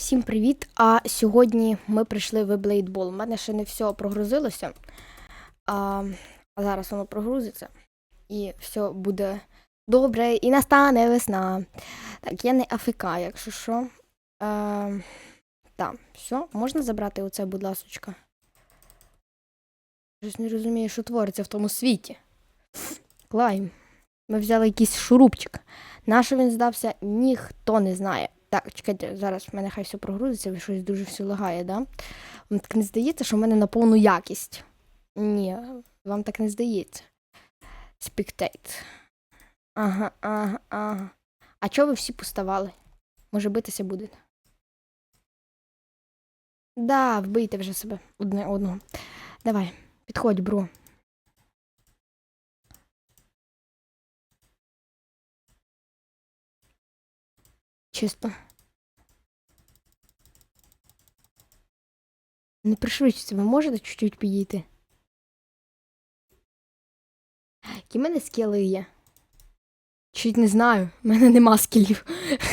Всім привіт! А сьогодні ми прийшли в Блейдбол. У мене ще не все прогрузилося, а, зараз воно прогрузиться і все буде добре і настане весна. Так, я не АФК, якщо що. А, так, все, можна забрати оце, будь ласочка. Щось не розумію, що твориться в тому світі. Клайм. Ми взяли якийсь шурупчик. На що він здався, ніхто не знає. Так, чекайте, зараз в мене хай все прогрузиться, щось дуже все лагає, да? Вам так не здається, що в мене на повну якість. Ні, вам так не здається. Спіктейт. Ага, ага, ага. А чого ви всі поставали? Може битися будете? Да, вбийте вже себе одне одного. Давай, підходь, бро. Чисто. Не пришвидшіться, ви можете чуть-чуть підійти? Які в мене скіли є? Чуть не знаю, в мене нема скілів.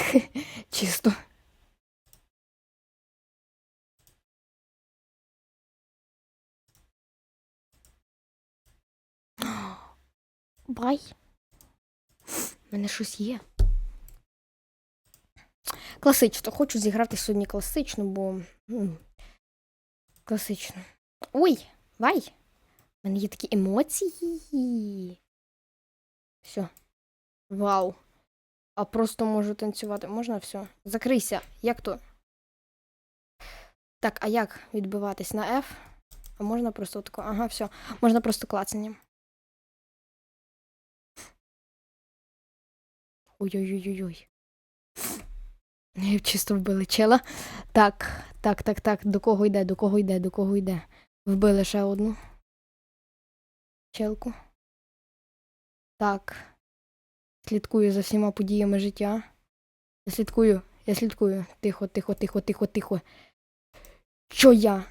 Чисто. Бай. У мене щось є. Класично. Хочу зіграти сьогодні класично, бо. Класично. Ой, вай! У мене є такі емоції. Все. Вау. А просто можу танцювати. Можна все? Закрийся. Як то? Так, а як відбиватись на F? А можна просто тако. Ага, все. Можна просто клацанням. Ой-ой-ой-ой. Чисто вбили чела. Так, так, так, так. До кого йде, до кого йде, до кого йде. Вбили ще одну. Челку. Так. Слідкую за всіма подіями життя. Я слідкую, я слідкую. Тихо, тихо, тихо, тихо, тихо. Що я?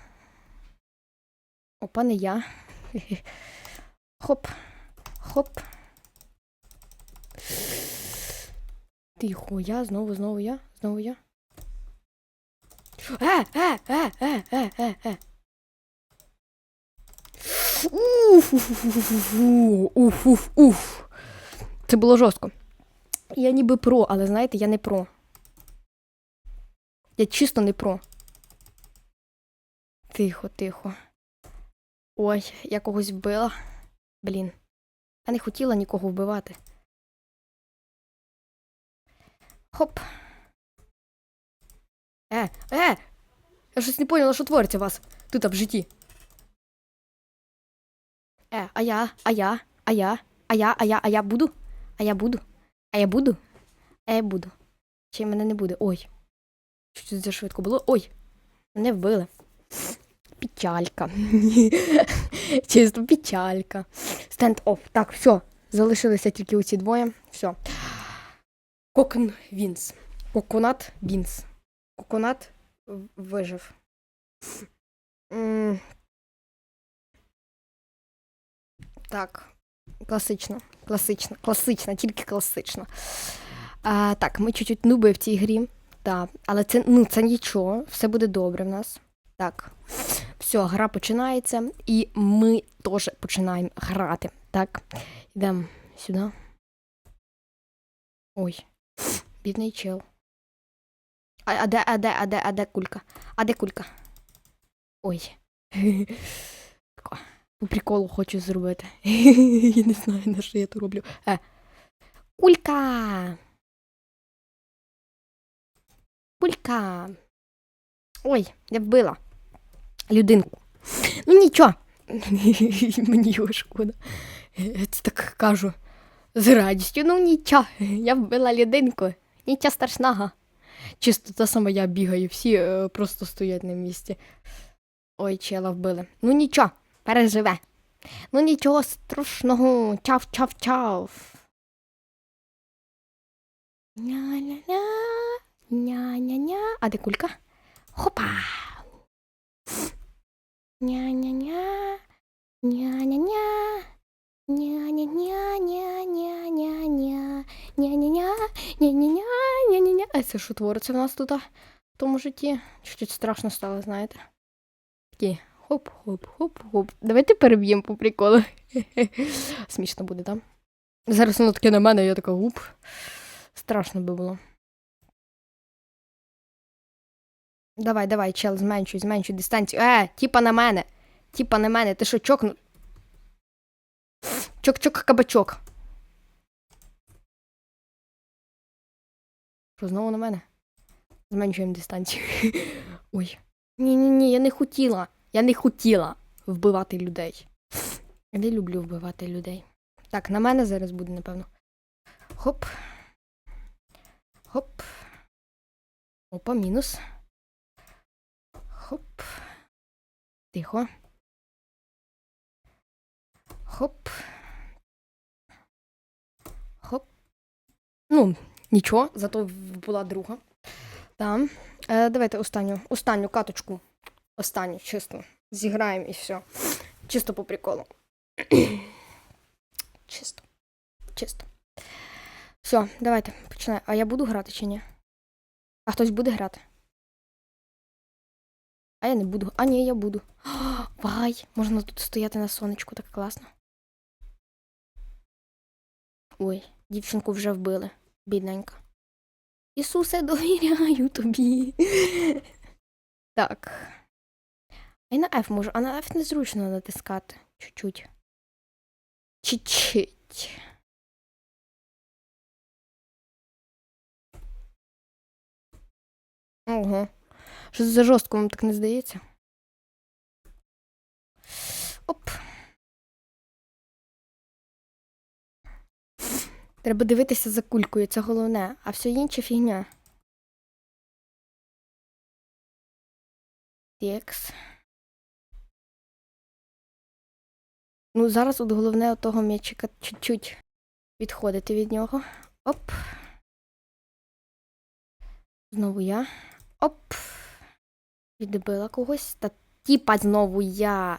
Опа, не я. Хоп. Хоп. Тихо, я, знову, знову я, знову я. Е, е, е, е, е, е, е. Уф, уф, уф, уф. Це було жорстко. Я ніби про, але знаєте, я не про. Я чисто не про. Тихо, тихо. Ой, я когось вбила. Блін. Я не хотіла нікого вбивати. Хоп. Е, е! Я щось не поняла, що твориться у вас тут в житті. Е, а я, а я, а я, а я, а я, а я буду? А я буду? А я буду? А я буду. Чи мене не буде? Ой. Що це за швидко було? Ой! Мене вбили. Печалька. Чисто печалька. Стенд оф. Так, все. Залишилися тільки оці двоє. Все. Кокон Вінс. Коконат Вінс. Коконат вижив. Так. Класично. Класично. Класично, тільки класично. А, так, ми чуть-чуть нуби в цій грі. Так, але це, ну, це нічого, все буде добре в нас. Так. Все, гра починається, і ми теж починаємо грати. Так, йдемо сюди. Ой, бідний чел. А, а де, а де, а де, а де кулька? А де кулька? Ой. По приколу хочу зробити. Я не знаю, на що я то роблю. Е. Кулька! Кулька! Ой, я вбила людинку. Ну нічого. Мені його шкода. Я це так кажу з радістю. Ну нічого, я вбила людинку. Нічого страшного. Чисто та сама я бігаю, всі е, просто стоять на місці. Ой, чела вбили. Ну нічого, переживе. Ну нічого страшного. Чав, чав, чав. Ня-ня-ня, ня-ня-ня. А де кулька? Хопа. Ня-ня-ня, ня-ня-ня. Ня-ня-ня-ня-ня-ня-ня. Ня-ня-ня, ня-ня-ня, ня-ня-ня. А це що твориться в нас тут? в тому житті. Чуть страшно стало, знаєте. Такі хоп-хоп-хоп-хоп. Давайте переб'ємо по приколу. Смішно буде, так? Зараз воно таке на мене, я така гуп. Страшно би було. Давай, давай, чел, зменшуй, зменшуй дистанцію. Е, тіпа на мене. Тіпа на мене. Ти що, чокну? Чок-чок кабачок. Що, знову на мене? Зменшуємо дистанцію. Ой. Ні-ні-ні, я не хотіла. Я не хотіла вбивати людей. Я не люблю вбивати людей. Так, на мене зараз буде, напевно. Хоп. Хоп. Опа, мінус. Хоп. Тихо. Хоп. Хоп. Ну, нічого, зато була друга. Там. Е, давайте останню, останню каточку. Останню, чисто. Зіграємо і все. Чисто по приколу. чисто. Чисто. Все, давайте, починаємо. А я буду грати чи ні? А хтось буде грати? А я не буду. А ні, я буду. Вай! Можна тут стояти на сонечку, так класно. Ой, дівчинку вже вбили. Бідненька. Ісусе, довіряю тобі. Так. А й на F можу, а на F незручно натискати. Чуть-чуть. Чуть-чуть. Ого. Що за жорстко, вам так не здається? Оп. Треба дивитися за кулькою, це головне, а все інше фігня. Текс. Ну, зараз от головне от того м'ячика чуть-чуть відходити від нього. Оп. Знову я. Оп. Відбила когось. Та тіпа знову я.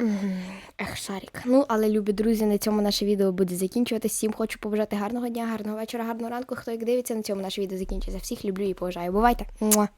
Ех, шарик. Ну, але, любі друзі, на цьому наше відео буде закінчуватися. Всім хочу побажати гарного дня, гарного вечора, гарного ранку. Хто як дивиться, на цьому наше відео закінчиться. Всіх люблю і поважаю. Бувайте! Муа!